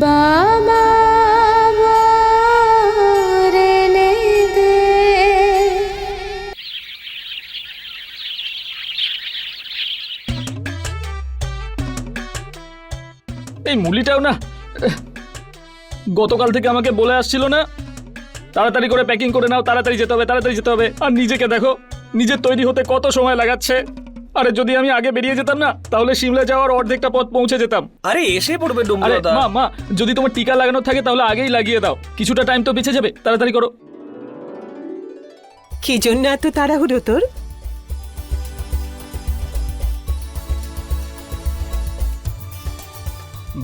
এই মুলিটাও না, গতকাল থেকে আমাকে বলে আসছিল না, তাড়াতাড়ি করে প্যাকিং করে নাও, তাড়াতাড়ি যেতে হবে, তাড়াতাড়ি যেতে হবে। আর নিজেকে দেখো নিজের তৈরি হতে কত সময় লাগাচ্ছে। আরে যদি আমি আগে বেরিয়ে যেতাম না তাহলে সিমলা যাওয়ার অর্ধেকটা পথ পৌঁছে যেতাম। আরে এসে পড়বে আরে ডুমরুদা মা মা যদি তোমার টিকা লাগানো থাকে তাহলে আগেই লাগিয়ে দাও। কিছুটা টাইম তো বেঁচে যাবে তাড়াতাড়ি করো। কি জন্য এত তাড়াহুড়ো তোর?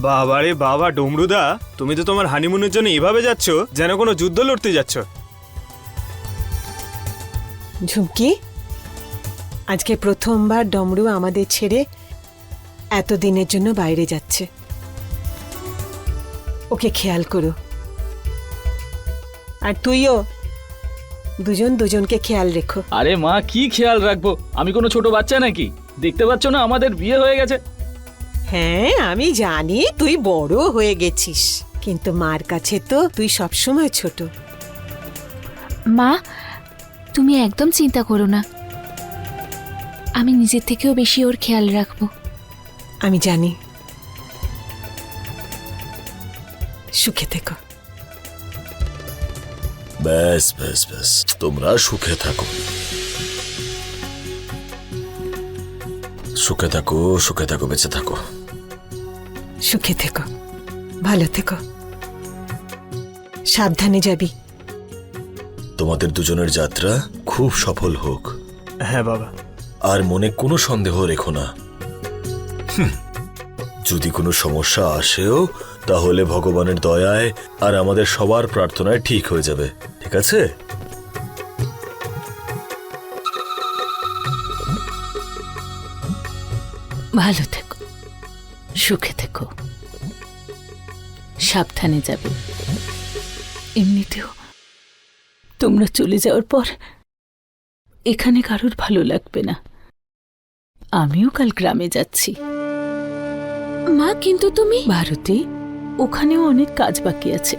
বাবা রে বাবা ডুমরুদা তুমি তো তোমার হানিমুনের জন্য এভাবে যাচ্ছ যেন কোনো যুদ্ধ লড়তে যাচ্ছ। ঝুমকি আজকে প্রথমবার ডমরু আমাদের ছেড়ে এত দিনের জন্য বাইরে যাচ্ছে। ওকে খেয়াল করো। আর তুইও দুজন দুজনকে খেয়াল রেখো। আরে মা কি খেয়াল রাখব? আমি কোনো ছোট বাচ্চা নাকি? দেখতে পাচ্ছ না আমাদের বিয়ে হয়ে গেছে। হ্যাঁ আমি জানি তুই বড় হয়ে গেছিস। কিন্তু মার কাছে তো তুই সবসময় ছোট। মা তুমি একদম চিন্তা করো না। আমি নিজের থেকেও বেশি ওর খেয়াল রাখব। আমি জানি। সুখে থেকো। ব্যাস ব্যাস ব্যাস। তোমরা সুখে থাকো। সুখে থাকো সুখে থাকো বেঁচে থাকো। সুখে থেকো ভালো থেকো। সাবধানে যাবি। তোমাদের দুজনের যাত্রা খুব সফল হোক। হ্যাঁ বাবা। আর মনে কোনো সন্দেহ রেখো না। যদি কোনো সমস্যা আসেও, তাহলে ভগবানের দয়ায় আর আমাদের সবার প্রার্থনায় ঠিক হয়ে যাবে, ঠিক আছে? ভালো থেকো, সুখে থেকো। সাবধানে যাবে। এমনিতেও তোমরা চলে যাওয়ার পর এখানে কারোর ভালো লাগবে না। আমিও কাল গ্রামে যাচ্ছি। মা কিন্তু তুমি? ভারতী ওখানেও অনেক কাজ বাকি আছে।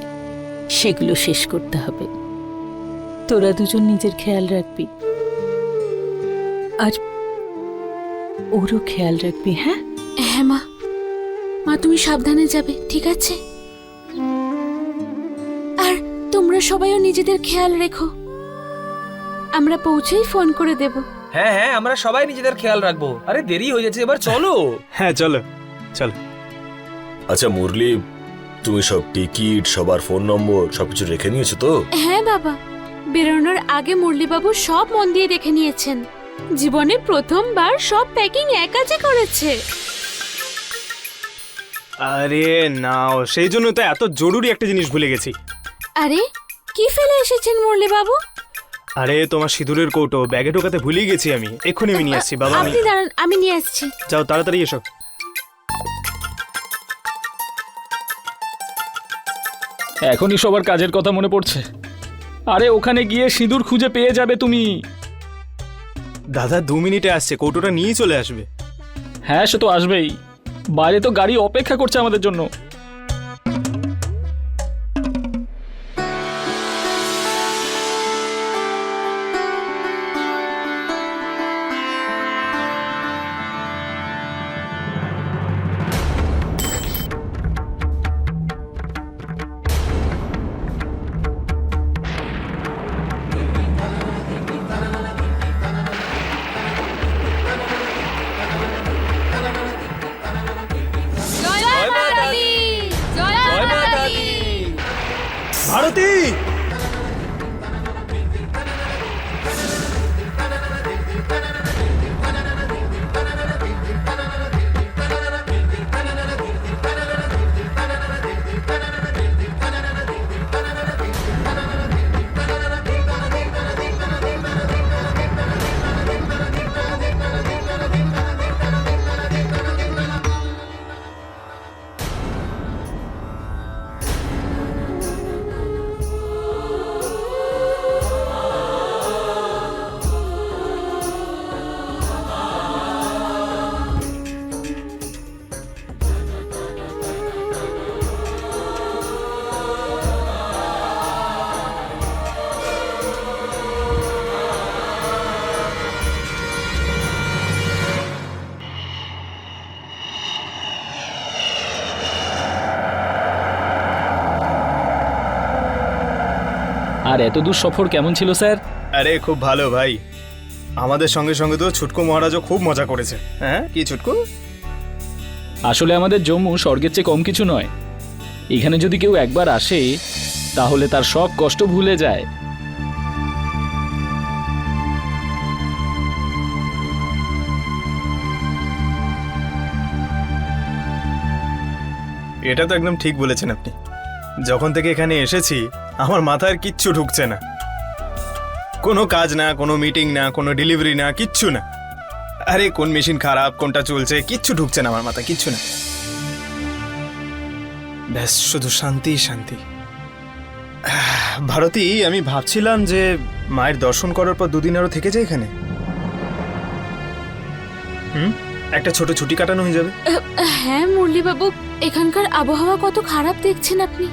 সেগুলো শেষ করতে হবে। তোরা দুজন নিজের খেয়াল রাখবি। আর ওরও খেয়াল রাখবি হ্যাঁ? হ্যাঁ মা। মা তুমি সাবধানে যাবে ঠিক আছে? আর তোমরা সবাইও নিজেদের খেয়াল রেখো। আমরা পৌঁছেই ফোন করে দেব। হ্যাঁ হ্যাঁ আমরা সবাই নিজেদের খেয়াল রাখব। আরে দেরি হয়ে যাচ্ছে এবার চলো। হ্যাঁ চলো চলো। আচ্ছা মুরলি তুমি সব টিকিট সবার ফোন নম্বর সবকিছু রেখে নিয়েছো তো? হ্যাঁ বাবা। বেরোনোর আগে মুরলিবাবু সব মন দিয়ে দেখে নিয়েছেন। জীবনে প্রথমবার সব প্যাকিং এক কাজে করেছে। আরে নাও সেই জন্য তো এত জরুরি একটা জিনিস ভুলে গেছি। আরে কি ফেলে এসেছেন মুরলিবাবু? আরে তোমার সিঁদুরের কৌটো ব্যাগে ঢোকাতে ভুলেই গেছি আমি। এক্ষুনি আমি নিয়ে আসছি বাবা আমি আপনি দাঁড়ান আমি নিয়ে আসছি। যাও তাড়াতাড়ি এসো। এখনই সবার কাজের কথা মনে পড়ছে। আরে ওখানে গিয়ে সিঁদুর খুঁজে পেয়ে যাবে তুমি। দাদা দু মিনিটে আসছে কৌটোটা নিয়েই চলে আসবে। হ্যাঁ সে তো আসবেই। বাইরে তো গাড়ি অপেক্ষা করছে আমাদের জন্য। আর এত দূর সফর কেমন ছিল স্যার? আরে খুব ভালো ভাই। আমাদের সঙ্গে সঙ্গে তো ছুটকু মহারাজও খুব মজা করেছে। হ্যাঁ কি ছুটকু? আসলে আমাদের জম্মু স্বর্গের চেয়ে কম কিছু নয়। এখানে যদি কেউ একবার আসে তাহলে তার সব কষ্ট ভুলে যায়। এটা তো একদম ঠিক বলেছেন আপনি। যখন থেকে এখানে এসেছি আমার মাথায় কিচ্ছু ঢুকছে না। কোনো কাজ না, কোনো মিটিং না, কোনো ডেলিভারি না, কিচ্ছু না। আরে, কোন মেশিন খারাপ, কোনটা চলছে, কিচ্ছু ঢুকছে না আমার মাথা কিচ্ছু না। ব্যাস, শুধু শান্তি শান্তি। ভারতী, আমি ভাবছিলাম যে মায়ের দর্শন করার পর দুদিন আরও থেকে যায় এখানে। হুম? একটা ছোট ছুটি কাটানো হয়ে যাবে। হ্যাঁ মুরলিবাবু, এখানকার আবহাওয়া কত খারাপ দেখছেন আপনি।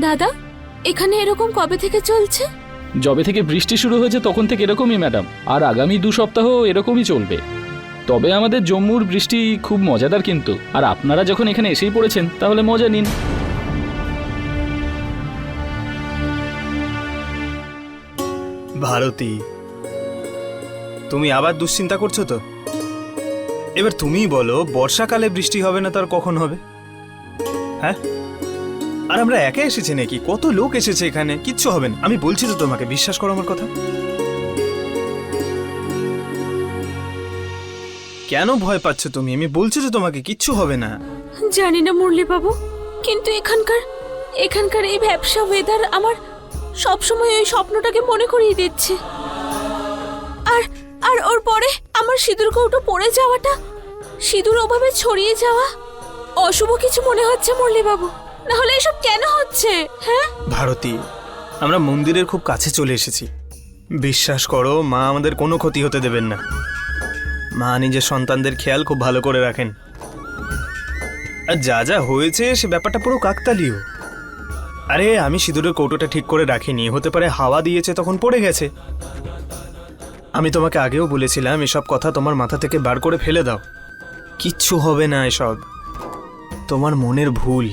দাদা এখানে এরকম কবে থেকে চলছে? যবে থেকে বৃষ্টি শুরু হয়েছে তখন থেকে এরকমই ম্যাডাম। আর আগামী দু সপ্তাহ এরকমই চলবে। তবে আমাদের জম্মুর বৃষ্টি খুব মজাদার কিন্তু। আর আপনারা যখন এখানে এসেই পড়েছেন তাহলে মজা নিন। ভারতী তুমি আবার দুশ্চিন্তা করছ তো? এবার তুমিই বলো বর্ষাকালে বৃষ্টি হবে না তার কখন হবে? হ্যাঁ? আর আমরা একা এসেছি নাকি? কত লোক এসেছে এখানে? কিচ্ছু হবে না। আমি বলছি তো তোমাকে, বিশ্বাস করো আমার কথা? কেন ভয় পাচ্ছ তুমি? আমি বলছি তো তোমাকে, কিচ্ছু হবে না। জানি না মুরলিবাবু, কিন্তু এখানকার এখানকার এই ব্যবসা ওয়েদার আমার সবসময় ওই স্বপ্নটাকে মনে করিয়ে দিচ্ছে। আর আর ওর পরে আমার সিঁদুর কৌটো পড়ে যাওয়াটা, সিঁদুর ওভাবে ছড়িয়ে যাওয়া অশুভ কিছু মনে হচ্ছে মুরলিবাবু। না হলে এসব কেন হচ্ছে? হ্যাঁ? ভারতী, আমরা মন্দিরের খুব কাছে চলে এসেছি। বিশ্বাস করো, মা আমাদের কোনো ক্ষতি হতে দেবেন না। মা নিজের সন্তানদের খেয়াল খুব ভালো করে রাখেন। আর যা যা হয়েছে, সে ব্যাপারটা পুরো কাকতালীয়। আরে, আমি সিঁদুরের কৌটোটা ঠিক করে রাখিনি। হতে পারে হাওয়া দিয়েছে, তখন পড়ে গেছে। আমি তোমাকে আগেও বলেছিলাম, এসব কথা তোমার মাথা থেকে বার করে ফেলে দাও। কিচ্ছু হবে না এসব। তোমার মনের ভুল।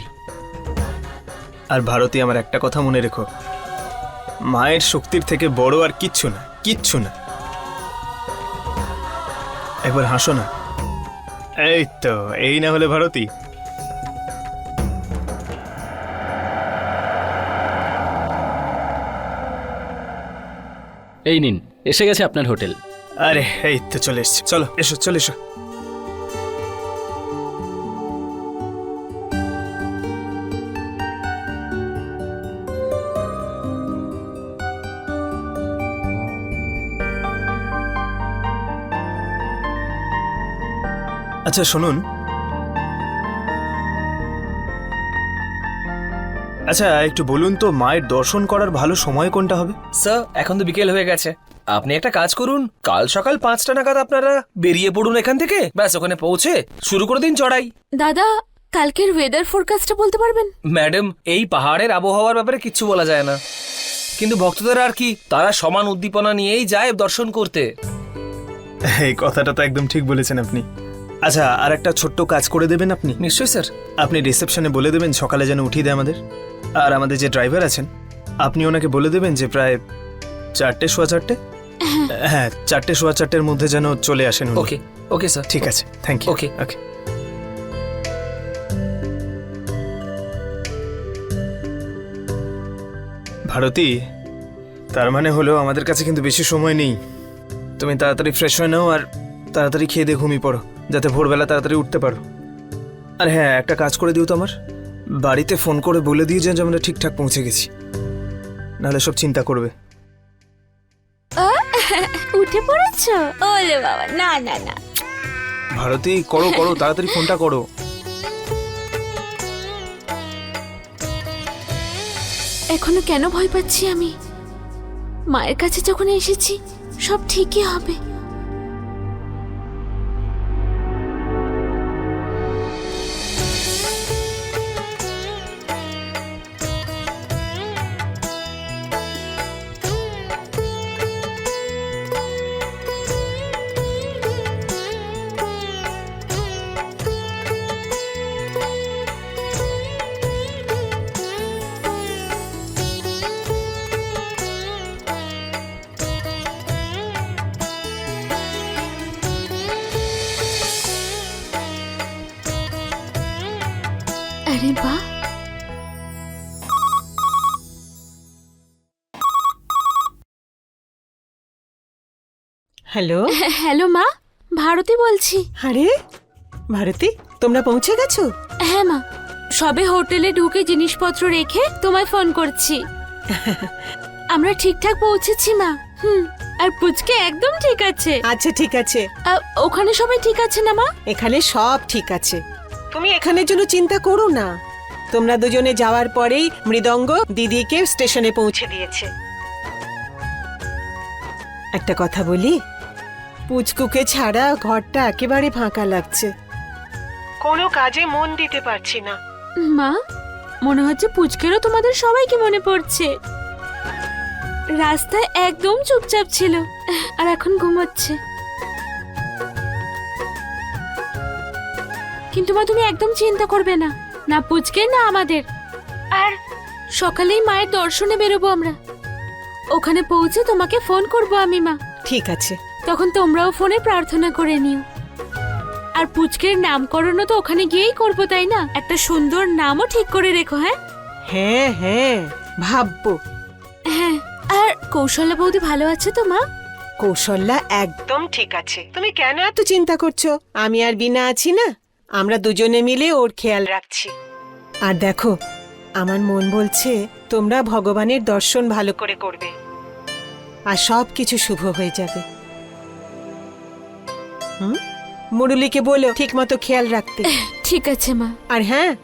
আর ভারতী আমার একটা কথা মনে রেখো। মায়ের শক্তির থেকে বড় আর কিচ্ছু না কিচ্ছু না। একবার হাসো না। এই তো এই না হলে ভারতী। এই নিন এসে গেছে আপনার হোটেল। আরে এই তো চলে এসছি। চলো এসো চলে এসো। আচ্ছা শুনুন। আচ্ছা একটু বলুন তো মায়ের দর্শন করার ভালো সময় কোনটা হবে? স্যার এখন তো বিকেল হয়ে গেছে। আপনি একটা কাজ করুন কাল সকাল পাঁচটা নাগাদ আপনারা বেরিয়ে পড়ুন এখান থেকে। ব্যাস ওখানে পৌঁছে শুরু করে দিন চড়াই। দাদা কালকের ওয়েদার ফোরকাস্টটা বলতে পারবেন? ম্যাডাম এই পাহাড়ের আবহাওয়ার ব্যাপারে কিচ্ছু বলা যায় না। কিন্তু ভক্তদের আর কি তারা সমান উদ্দীপনা নিয়েই যায় দর্শন করতে। এই কথাটা তো একদম ঠিক বলেছেন আপনি। আচ্ছা আর একটা ছোট্ট কাজ করে দেবেন আপনি? নিশ্চয়ই স্যার। আপনি রিসেপশনে বলে দেবেন সকালে যেন উঠিয়ে দেয় আমাদের। আর আমাদের যে ড্রাইভার আছেন আপনি ওনাকে বলে দেবেন যে প্রায় চারটে সোয়া চারটে? হ্যাঁ। চারটে সোয়া চারটের মধ্যে যেন চলে আসেন ওকে ওকে স্যার। ঠিক আছে thank you okay. Okay Bharati তার মানে হলো আমাদের কাছে কিন্তু বেশি সময় নেই। তুমি তাড়াতাড়ি ফ্রেশ হয়ে নাও আর তাড়াতাড়ি খেয়ে দিয়ে ঘুমিয়ে পড়ো। যাতে ভোরবেলা তাড়াতাড়ি উঠতে পারো। আর হ্যাঁ একটা কাজ করে দিও তো আমার। বাড়িতে ফোন করে বলে দিয়ে যে আমরা ঠিকঠাক পৌঁছে গেছি। নাহলে সব চিন্তা করবে। উঠে পড়েছো? ওলে বাবা না না না। ভারতী করো করো তাড়াতাড়ি ফোনটা করো। এখনও কেন ভয় পাচ্ছি আমি? মায়ের কাছে যখন এসেছি সব ঠিকই হবে। হ্যালো? হ্যালো মা ভারতী বলছি। আরে ভারতী তোমরা পৌঁছে গেছো? হ্যাঁ মা সবে হোটেলে ঢুকে জিনিসপত্র রেখে তোমায় ফোন করছি। আমরা ঠিকঠাক পৌঁছেছি মা হুম আর পুচকে একদম ঠিক আছে। আচ্ছা ঠিক আছে। আ, ওখানে সবাই ঠিক আছে না মা? এখানে সব ঠিক আছে। তুমি এখানের জন্য চিন্তা করো না। তোমরা দুজনে যাওয়ার পরেই মৃদঙ্গ দিদিকে স্টেশনে পৌঁছে দিয়েছে। একটা কথা বলি পুচকুকে ছাড়া ঘরটা একেবারে ফাঁকা লাগছে। কোনো কাজে মন দিতে পারছি না। মা মনে হচ্ছে পুচকেরও তোমাদের সবাইকে মনে পড়ছে। রাস্তায় একদম চুপচাপ ছিল আর এখন ঘুমাচ্ছে। কিন্তু মা তুমি একদম চিন্তা করবে না না পুচকে না আমাদের। আর সকালেই মায়ের দর্শনে বেরোবো আমরা। ওখানে পৌঁছে তোমাকে ফোন করব আমি মা। ঠিক আছে। তখন তোমরাও ফোনে প্রার্থনা করে নিও। আর পুচকের নামকরণও তো ওখানে গিয়েই করব তাই না? একটা সুন্দর নামও ঠিক করে রেখো হ্যাঁ? হ্যাঁ হ্যাঁ ভাববো। হ্যাঁ আর কৌশল্যা বৌদি ভালো আছে তো মা? কৌশল্যা একদম ঠিক আছে। তুমি কেন এত চিন্তা করছ? আমি আর বিনা আছি না। আমরা দুজনে মিলে ওর খেয়াল রাখছি। আর দেখো আমার মন বলছে তোমরা ভগবানের দর্শন ভালো করে করবে। আর সব কিছু শুভ হয়ে যাবে। মুরুলিকে বলো ঠিক মতো খেয়াল রাখতে। ঠিক আছে মা। আর হ্যাঁ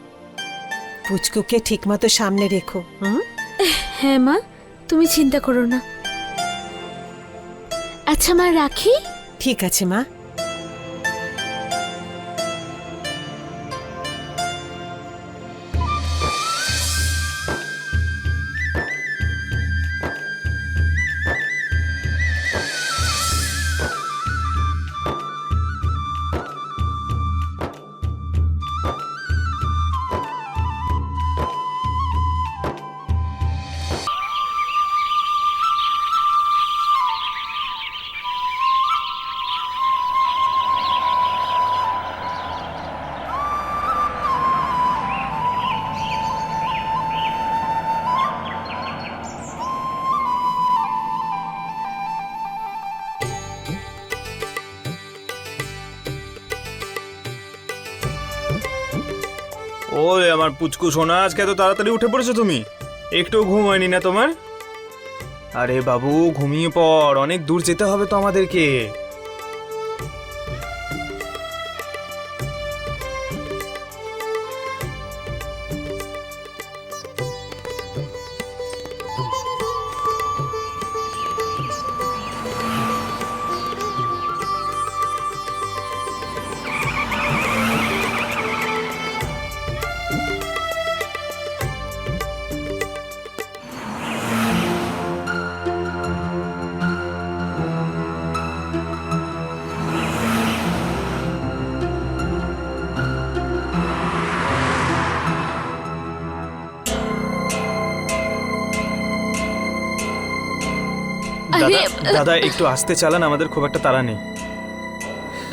পুচকুকে ঠিক মতো সামনে রেখো হ্যাঁ মা তুমি চিন্তা করো না। আচ্ছা মা রাখি? ঠিক আছে মা। ওরে আমার পুচকু সোনা, আজকে এত তাড়াতাড়ি উঠে পড়েছো তুমি? একটু ঘুম হয়নি না তোমার? আরে বাবু, ঘুমিয়ে পড়, অনেক দূর যেতে হবে তো আমাদেরকে। দাদা দাদা একটু আসতে চালান আমাদের খুব একটা তাড়া নেই।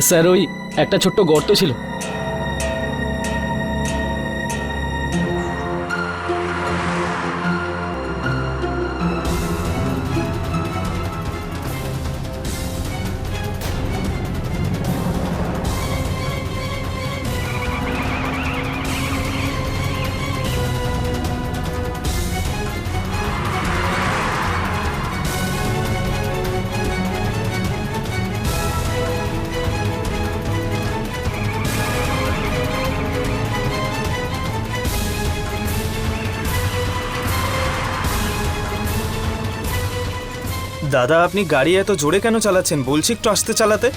স্যার ওই একটা ছোট্ট গর্ত ছিল। দাদা আপনি গাড়ি এত জোরে কেন চালাচ্ছেন? বলছি একটু আসতে চালাতে।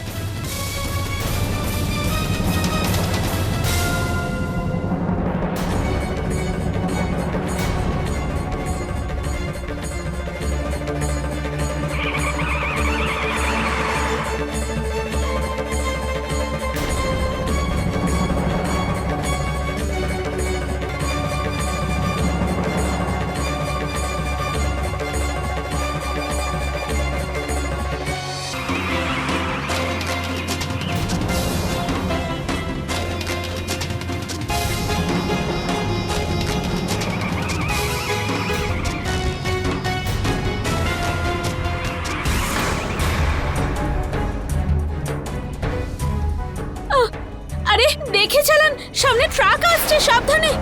ট্রাক আসছে সাবধানে।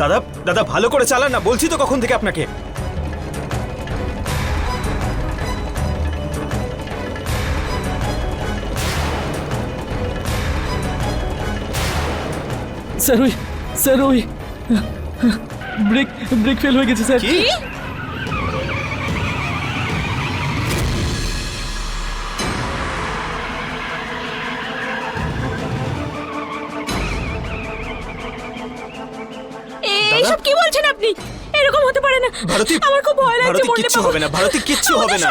দাদা দাদা ভালো করে চালান না বলছি তো কখন থেকে আপনাকে। স্যার ওই স্যার ওই ব্রেক ব্রেক ফেল হয়ে গেছে স্যার। না। ভারতী আমার খুব ভয় লাগছে ভারতী কিচ্ছু হবে না ভারতী কিচ্ছু হবে না।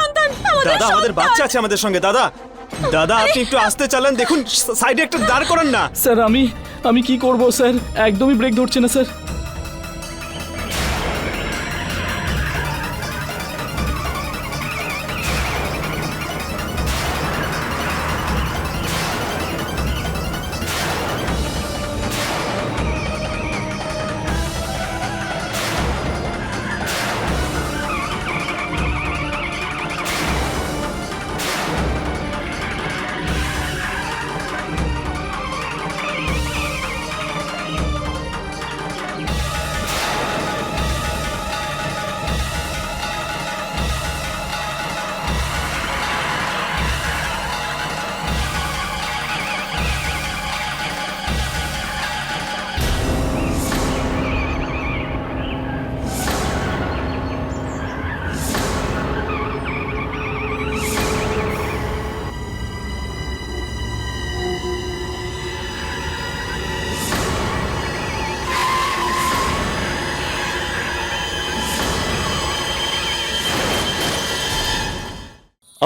দাদা আমাদের বাচ্চা আছে আমাদের সঙ্গে দাদা। দাদা আপনি একটু আস্তে চালান দেখুন সাইডে একটা দাঁড় করান না। স্যার আমি আমি কি করব স্যার? একদমই ব্রেক ধরছে না স্যার।